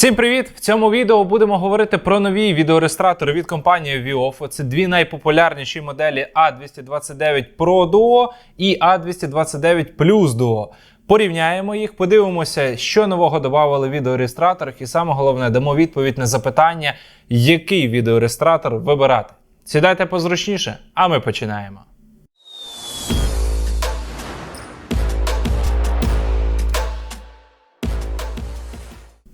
Всім привіт! В цьому відео будемо говорити про нові відеореєстратори від компанії Viofo. Це дві найпопулярніші моделі A229 Pro Duo і A229 Plus Duo. Порівняємо їх, подивимося, що нового додавали в відеореєстраторах, і саме головне, дамо відповідь на запитання, який відеореєстратор вибирати. Сідайте позручніше, а ми починаємо.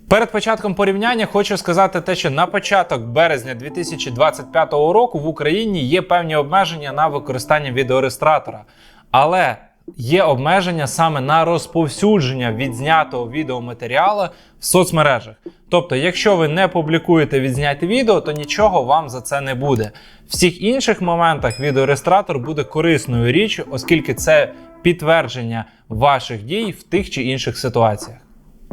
Перед початком порівняння хочу сказати те, що на початок березня 2025 року в Україні є певні обмеження на використання відеореєстратора. Але є обмеження саме на розповсюдження відзнятого відеоматеріалу в соцмережах. Тобто, якщо ви не публікуєте відзняте відео, то нічого вам за це не буде. В всіх інших моментах відеореєстратор буде корисною річчю, оскільки це підтвердження ваших дій в тих чи інших ситуаціях.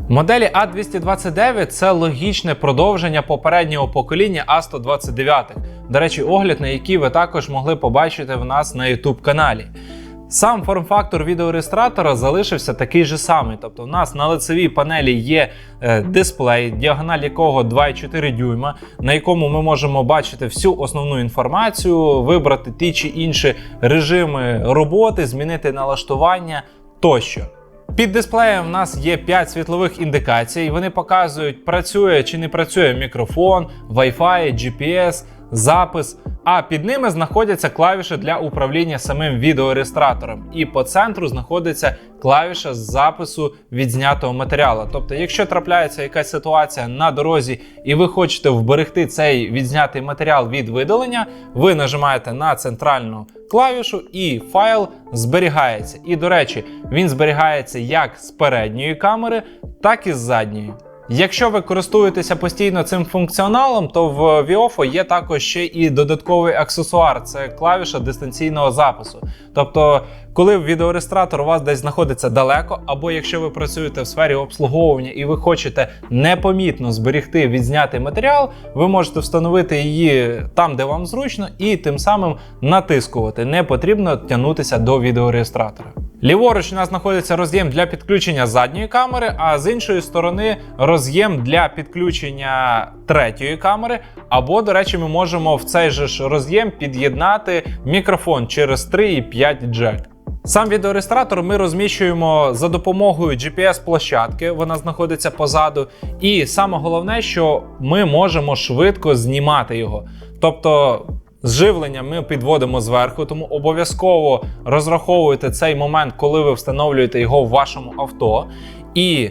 Моделі А229 це логічне продовження попереднього покоління А129. До речі, огляд, на який ви також могли побачити в нас на YouTube каналі. Сам форм-фактор відеореєстратора залишився такий же самий. Тобто, в нас на лицевій панелі є е, дисплей, діагональ якого 2,4 дюйма, на якому ми можемо бачити всю основну інформацію, вибрати ті чи інші режими роботи, змінити налаштування тощо. Під дисплеєм в нас є 5 світлових індикацій. Вони показують, працює чи не працює мікрофон, Wi-Fi, GPS, запис. А під ними знаходяться клавіші для управління самим відеореєстратором. І по центру знаходиться клавіша з запису відзнятого матеріалу. Тобто, якщо трапляється якась ситуація на дорозі, і ви хочете вберегти цей відзнятий матеріал від видалення, ви нажимаєте на центральну клавішу, і файл зберігається. І, до речі, він зберігається як з передньої камери, так і з задньої. Якщо ви користуєтеся постійно цим функціоналом, то в Viofo є також ще і додатковий аксесуар це клавіша дистанційного запису. Тобто, коли відеореєстратор у вас десь знаходиться далеко, або якщо ви працюєте в сфері обслуговування і ви хочете непомітно зберігти відзнятий матеріал, ви можете встановити її там, де вам зручно, і тим самим натискувати. Не потрібно тягнутися до відеореєстратора. Ліворуч у нас знаходиться роз'єм для підключення задньої камери, а з іншої сторони роз'єм для підключення третьої камери. Або, до речі, ми можемо в цей же ж роз'єм під'єднати мікрофон через 3 і 5 джек. Сам відеореєстратор ми розміщуємо за допомогою GPS-площадки, вона знаходиться позаду. І саме головне, що ми можемо швидко знімати його. Тобто. Зживлення ми підводимо зверху, тому обов'язково розраховуйте цей момент, коли ви встановлюєте його в вашому авто. І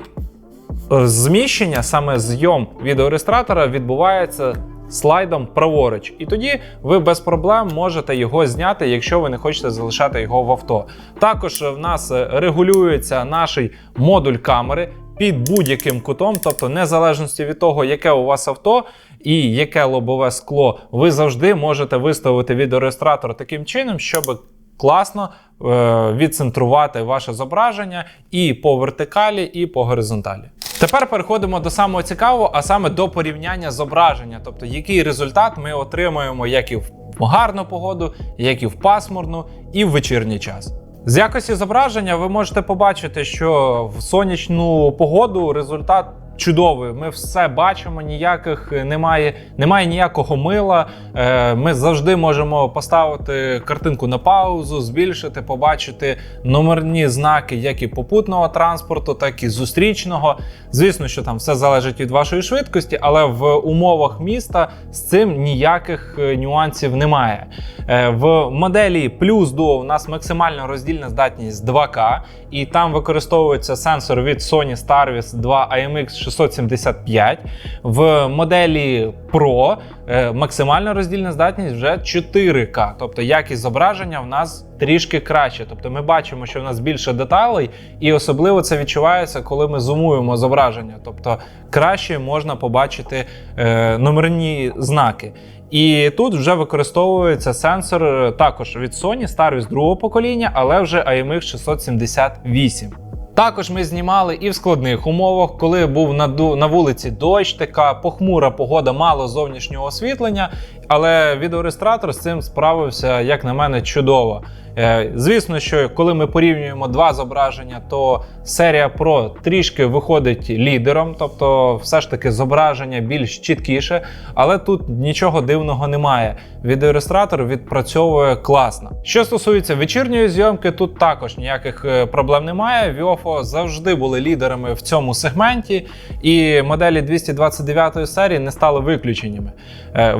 е, зміщення, саме зйом відеореєстратора, відбувається слайдом праворуч. І тоді ви без проблем можете його зняти, якщо ви не хочете залишати його в авто. Також в нас е, регулюється наш модуль камери. Під будь-яким кутом, тобто, незалежності від того, яке у вас авто і яке лобове скло, ви завжди можете виставити відеореєстратор таким чином, щоб класно е- відцентрувати ваше зображення і по вертикалі, і по горизонталі. Тепер переходимо до самого цікавого, а саме до порівняння зображення, тобто який результат ми отримуємо як і в гарну погоду, як і в пасмурну, і в вечірній час. З якості зображення ви можете побачити, що в сонячну погоду результат чудовий. Ми все бачимо, ніяких немає, немає ніякого мила. Е, Ми завжди можемо поставити картинку на паузу, збільшити, побачити номерні знаки, як і попутного транспорту, так і зустрічного. Звісно, що там все залежить від вашої швидкості, але в умовах міста з цим ніяких е, нюансів немає. Е, В моделі Plus Duo у нас максимальна роздільна здатність 2К, і там використовується сенсор від Sony Starvis 2 IMX 675. В моделі Pro е, максимальна роздільна здатність вже 4К, тобто якість зображення в нас трішки краще. Тобто ми бачимо, що в нас більше деталей, і особливо це відчувається, коли ми зумуємо зображення. Тобто краще можна побачити е, номерні знаки. І тут вже використовується сенсор е, також від Sony Starvis другого покоління, але вже IMX 678. Також ми знімали і в складних умовах, коли був на, ду- на вулиці дощ, така похмура погода, мало зовнішнього освітлення. Але відеореєстратор з цим справився, як на мене, чудово. Е, Звісно, що коли ми порівнюємо два зображення, то серія Pro трішки виходить лідером, тобто все ж таки зображення більш чіткіше, але тут нічого дивного немає. Відеореєстратор відпрацьовує класно. Що стосується вечірньої зйомки, тут також ніяких е, проблем немає. Viofo завжди були лідерами в цьому сегменті, і моделі 229 серії не стали виключеннями. Е,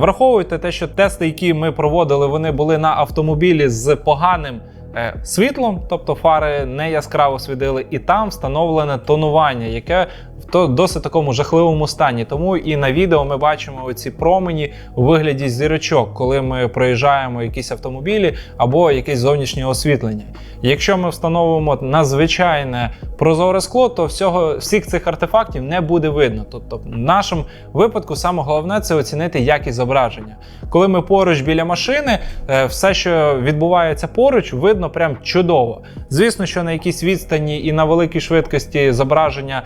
Враховуйте те, що тести, які ми проводили, вони були на автомобілі з поганим е, світлом, тобто фари не яскраво світили, і там встановлене тонування, яке в досить такому жахливому стані. Тому і на відео ми бачимо оці промені у вигляді зірочок, коли ми проїжджаємо якісь автомобілі або якесь зовнішнє освітлення. Якщо ми встановимо на звичайне прозоре скло, то всього всіх цих артефактів не буде видно. Тобто, в нашому випадку саме головне це оцінити якість зображення. Коли ми поруч біля машини, е, все, що відбувається поруч, видно прям чудово. Звісно, що на якійсь відстані і на великій швидкості зображення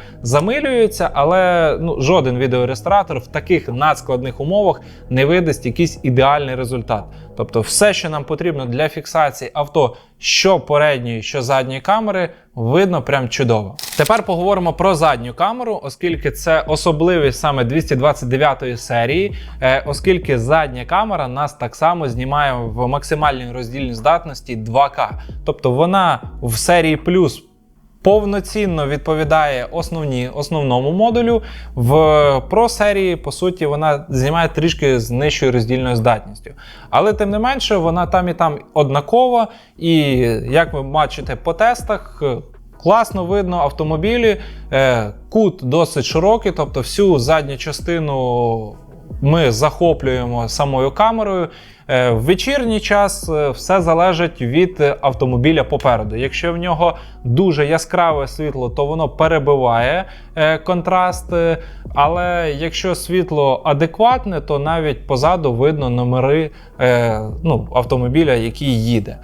замилюється, але ну, жоден відеореєстратор в таких надскладних умовах не видасть якийсь ідеальний результат. Тобто, все, що нам потрібно для фіксації авто, що передньої, що задньої камери, видно прям чудово. Тепер поговоримо про задню камеру, оскільки це особливість саме 229 серії, е, оскільки задня камера нас так само знімає в максимальній роздільній здатності 2К. Тобто вона в серії плюс повноцінно відповідає основні, основному модулю. В Pro серії, по суті, вона знімає трішки з нижчою роздільною здатністю. Але тим не менше, вона там і там однакова. І як ви бачите по тестах, класно видно автомобілі, е, кут досить широкий, тобто всю задню частину ми захоплюємо самою камерою. Е, В вечірній час е, все залежить від автомобіля попереду. Якщо в нього дуже яскраве світло, то воно перебиває е, контраст. Але якщо світло адекватне, то навіть позаду видно номери ну, автомобіля, який їде.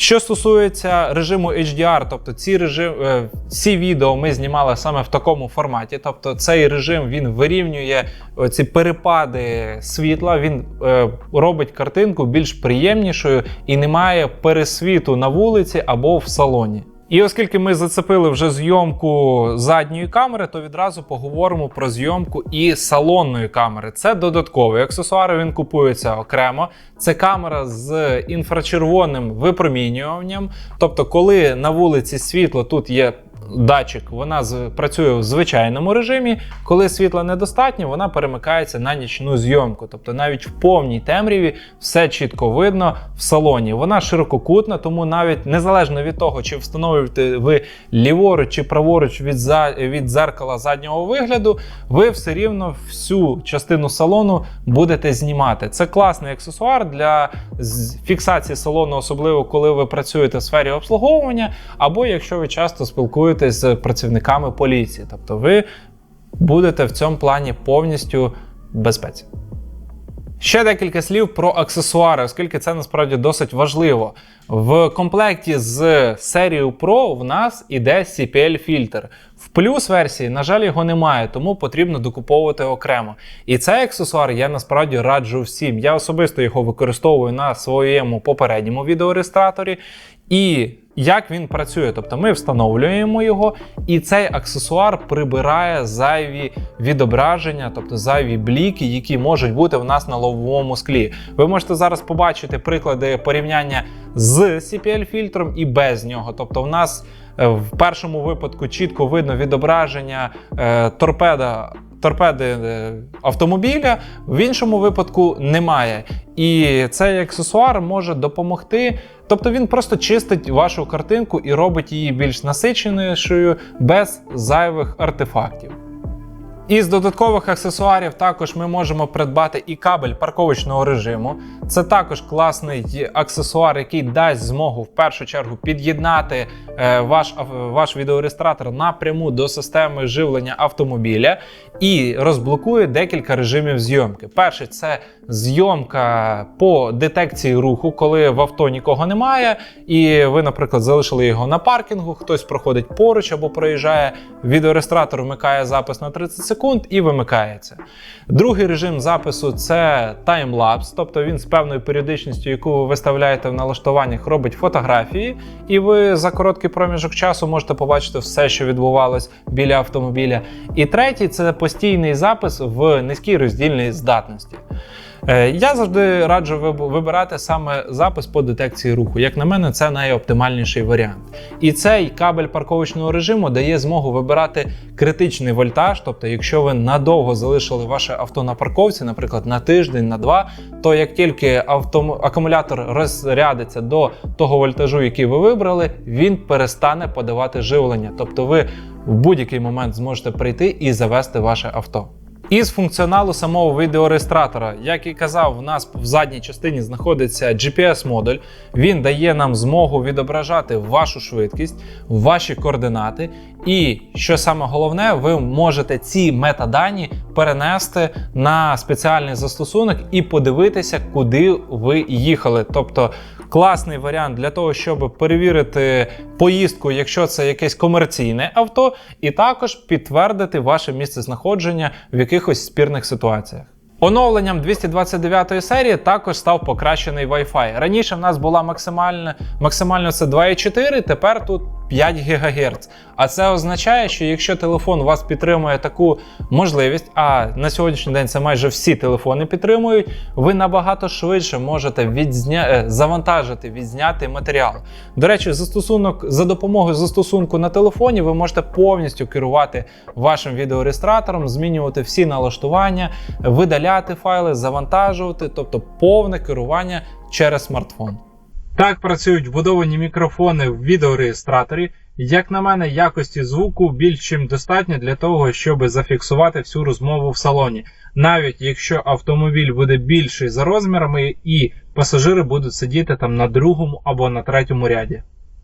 Що стосується режиму HDR, тобто ці режим, всі ці відео ми знімали саме в такому форматі. Тобто цей режим він вирівнює ці перепади світла, він е, робить картинку більш приємнішою і немає пересвіту на вулиці або в салоні. І оскільки ми зацепили вже зйомку задньої камери, то відразу поговоримо про зйомку і салонної камери. Це додатковий аксесуар, він купується окремо. Це камера з інфрачервоним випромінюванням. Тобто, коли на вулиці світло тут є. Датчик вона працює в звичайному режимі. Коли світла недостатньо, вона перемикається на нічну зйомку. Тобто навіть в повній темряві все чітко видно в салоні. Вона ширококутна, тому навіть незалежно від того, чи встановлюєте ви ліворуч чи праворуч від, за, від зеркала заднього вигляду, ви все рівно всю частину салону будете знімати. Це класний аксесуар для фіксації салону, особливо коли ви працюєте в сфері обслуговування, або якщо ви часто спілкуєтесь з працівниками поліції. Тобто ви будете в цьому плані повністю безпеці. Ще декілька слів про аксесуари, оскільки це насправді досить важливо. В комплекті з серією Pro в нас іде CPL-фільтр. В плюс версії, на жаль, його немає, тому потрібно докуповувати окремо. І цей аксесуар я насправді раджу всім. Я особисто його використовую на своєму попередньому відеореєстраторі. І як він працює? Тобто ми встановлюємо його, і цей аксесуар прибирає зайві відображення, тобто зайві бліки, які можуть бути в нас на лобовому склі. Ви можете зараз побачити приклади порівняння з CPL-фільтром і без нього. Тобто, в нас е, в першому випадку чітко видно відображення е, торпеда. Торпеди е, автомобіля в іншому випадку немає. І цей аксесуар може допомогти. Тобто він просто чистить вашу картинку і робить її більш насиченішою без зайвих артефактів. Із додаткових аксесуарів також ми можемо придбати і кабель парковочного режиму. Це також класний аксесуар, який дасть змогу в першу чергу під'єднати е, ваш, ваш відеореєстратор напряму до системи живлення автомобіля і розблокує декілька режимів зйомки. Перший це зйомка по детекції руху, коли в авто нікого немає, і ви, наприклад, залишили його на паркінгу, хтось проходить поруч або проїжджає. Відеореєстратор вмикає запис на 30 секунд. Секунд і вимикається. Другий режим запису це таймлапс, тобто він з певною періодичністю, яку ви виставляєте в налаштуваннях, робить фотографії, і ви за короткий проміжок часу можете побачити все, що відбувалось біля автомобіля. І третій це постійний запис в низькій роздільній здатності. Е, Я завжди раджу вибирати саме запис по детекції руху. Як на мене, це найоптимальніший варіант. І цей кабель парковочного режиму дає змогу вибирати критичний вольтаж. Тобто, якщо ви надовго залишили ваше авто на парковці, наприклад, на тиждень, на два, то як тільки авто... акумулятор розрядиться до того вольтажу, який ви вибрали, він перестане подавати живлення. Тобто, ви в будь-який момент зможете прийти і завести ваше авто. Із функціоналу самого відеореєстратора, як і казав, в нас в задній частині знаходиться GPS-модуль. Він дає нам змогу відображати вашу швидкість, ваші координати. І що саме головне, ви можете ці метадані перенести на спеціальний застосунок і подивитися, куди ви їхали. Тобто класний варіант для того, щоб перевірити поїздку, якщо це якесь комерційне авто, і також підтвердити ваше місце знаходження в якихось спірних ситуаціях. Оновленням 229 серії також став покращений Wi-Fi. Раніше в нас була максимальна, максимально це 2,4, тепер тут 5 ГГц. А це означає, що якщо телефон у вас підтримує таку можливість, а на сьогоднішній день це майже всі телефони підтримують, ви набагато швидше можете відзня... е, завантажити, відзняти матеріал. До речі, застосунок за допомогою застосунку на телефоні ви можете повністю керувати вашим відеореєстратором, змінювати всі налаштування, видаляти файли, завантажувати, тобто повне керування через смартфон. Так працюють вбудовані мікрофони в відеореєстраторі. Як на мене, якості звуку більш чим достатньо для того, щоб зафіксувати всю розмову в салоні, навіть якщо автомобіль буде більший за розмірами і пасажири будуть сидіти там на другому або на третьому ряді.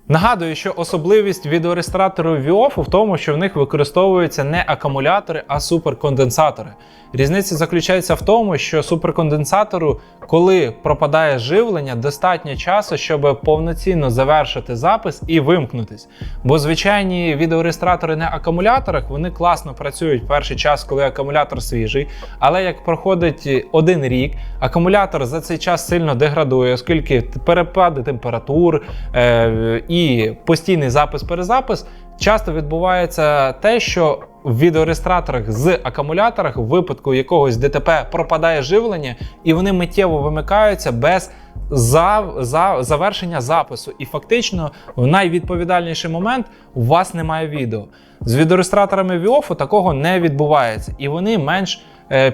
Нагадую, що особливість відеореєстратору VIOF в тому, що в них використовуються не акумулятори, а суперконденсатори. Різниця заключається в тому, що суперконденсатору, коли пропадає живлення, достатньо часу, щоб повноцінно завершити запис і вимкнутись. Бо звичайні відеореєстратори на акумуляторах вони класно працюють перший час, коли акумулятор свіжий. Але як проходить один рік, акумулятор за цей час сильно деградує, оскільки перепади температур е, і постійний запис-перезапис. Часто відбувається те, що в відеореєстраторах з акумуляторах в випадку якогось ДТП пропадає живлення, і вони миттєво вимикаються без за, за, завершення запису. І фактично, в найвідповідальніший момент у вас немає відео. З відеореєстраторами VIOF такого не відбувається, і вони менш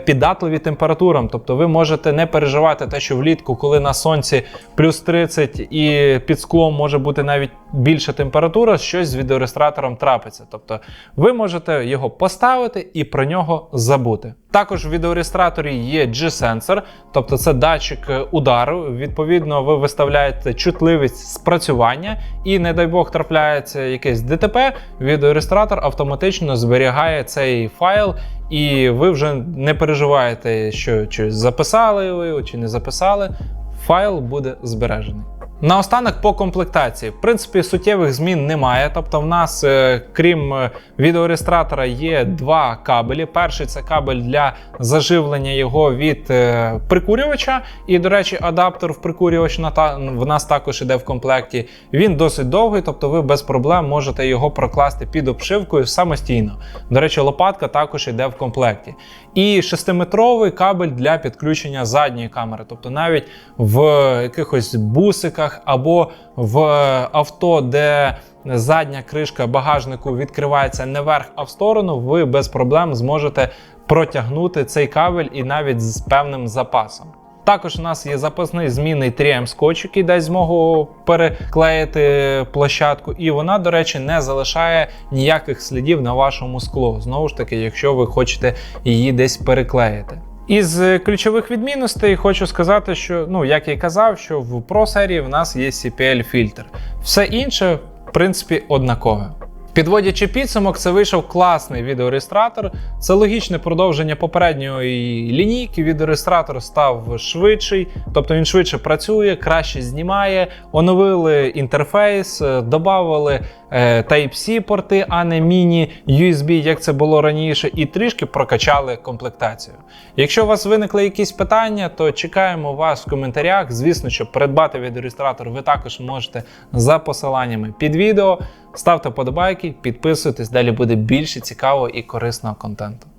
піддатливі температурам. Тобто ви можете не переживати те, що влітку, коли на сонці плюс 30 і під склом може бути навіть більша температура, щось з відеореєстратором трапиться. Тобто ви можете його поставити і про нього забути. Також в відеореєстраторі є G-сенсор, тобто це датчик удару. Відповідно, ви виставляєте чутливість спрацювання, і, не дай Бог, трапляється якесь ДТП, відеореєстратор автоматично зберігає цей файл, і ви вже не переживаєте, що чи записали ви чи не записали. Файл буде збережений. Наостанок по комплектації. В принципі, суттєвих змін немає. Тобто, в нас, е, крім е, відеореєстратора, є два кабелі. Перший це кабель для заживлення його від е, прикурювача. І, до речі, адаптер в прикурювач в нас також іде в комплекті. Він досить довгий, тобто ви без проблем можете його прокласти під обшивкою самостійно. До речі, лопатка також іде в комплекті. І 6-метровий кабель для підключення задньої камери. Тобто навіть в якихось бусиках або в авто, де задня кришка багажнику відкривається не вверх, а в сторону, ви без проблем зможете протягнути цей кабель і навіть з певним запасом. Також у нас є запасний змінний 3М скотч, який дасть змогу переклеїти площадку, і вона, до речі, не залишає ніяких слідів на вашому склу. Знову ж таки, якщо ви хочете її десь переклеїти. Із ключових відмінностей хочу сказати, що ну як я й казав, що в Pro серії в нас є CPL фільтр. Все інше, в принципі, однакове. Підводячи підсумок, це вийшов класний відеореєстратор. Це логічне продовження попередньої лінійки. Відеореєстратор став швидший, тобто він швидше працює, краще знімає. Оновили інтерфейс, е, додавали Type-C порти, а не міні-USB, як це було раніше, і трішки прокачали комплектацію. Якщо у вас виникли якісь питання, то чекаємо вас в коментарях. Звісно, що придбати відеореєстратор ви також можете за посиланнями під відео. Ставте подобайки, підписуйтесь, далі буде більше цікавого і корисного контенту.